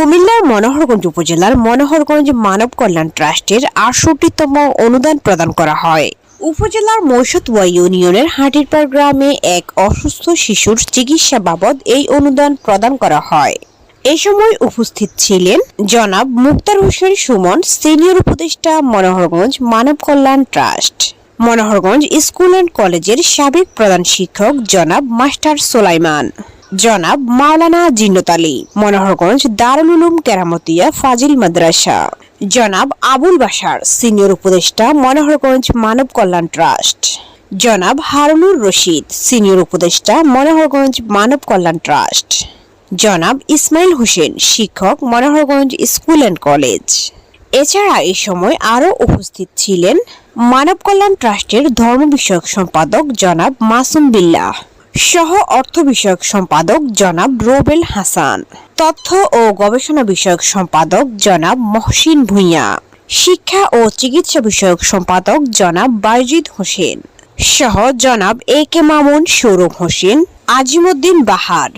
কুমিল্লার মনোহরগঞ্জ উপজেলার মনোহরগঞ্জ মানব কল্যাণ ট্রাস্টের আটষট্টিতম অনুদান প্রদান করা হয়। উপজেলার মৈশতওয়া ইউনিয়নের হাটিরপাড় গ্রামে এক অসুস্থ শিশুর চিকিৎসা বাবদ এই অনুদান প্রদান করা হয়। এ সময় উপস্থিত ছিলেন জনাব মুক্তার হোসেন সুমন, সিনিয়র উপদেষ্টা Monohorganj Manab Kalyan trust. Monohorganj school and কলেজের সাবেক প্রধান শিক্ষক জনাব মাস্টার সোলাইমান। জনাব মাওলানা জিন্নত আলী, মনোহরগঞ্জ দারুল উলুম কেরামতিয়া ফাজিল মাদ্রাসা। জনাব আবুল বাসার সিনিয়র উপদেষ্টা মনোহরগঞ্জ মানব কল্যাণ ট্রাস্ট। জনাব হারুনুর রশিদ, সিনিয়র উপদেষ্টা মনোহরগঞ্জ মানব কল্যাণ ট্রাস্ট। জনাব ইসমাইল হোসেন, শিক্ষক মনোহরগঞ্জ স্কুল অ্যান্ড কলেজ। এছাড়া এই সময় আরও উপস্থিত ছিলেন মানব কল্যাণ ট্রাস্টের ধর্ম বিষয়ক সম্পাদক জনাব মাসুম বিল্লাহ। সহ অর্থ বিষয়ক সম্পাদক জনাব রোবেল হাসান, তথ্য ও গবেষণা বিষয়ক সম্পাদক জনাব মহসিন ভূঁইয়া, শিক্ষা ও চিকিৎসা বিষয়ক সম্পাদক জনাব বাইজিদ হোসেন সহ জনাব এ কে মামুন, সৌরভ হোসেন, আজিমুদ্দিন বাহার।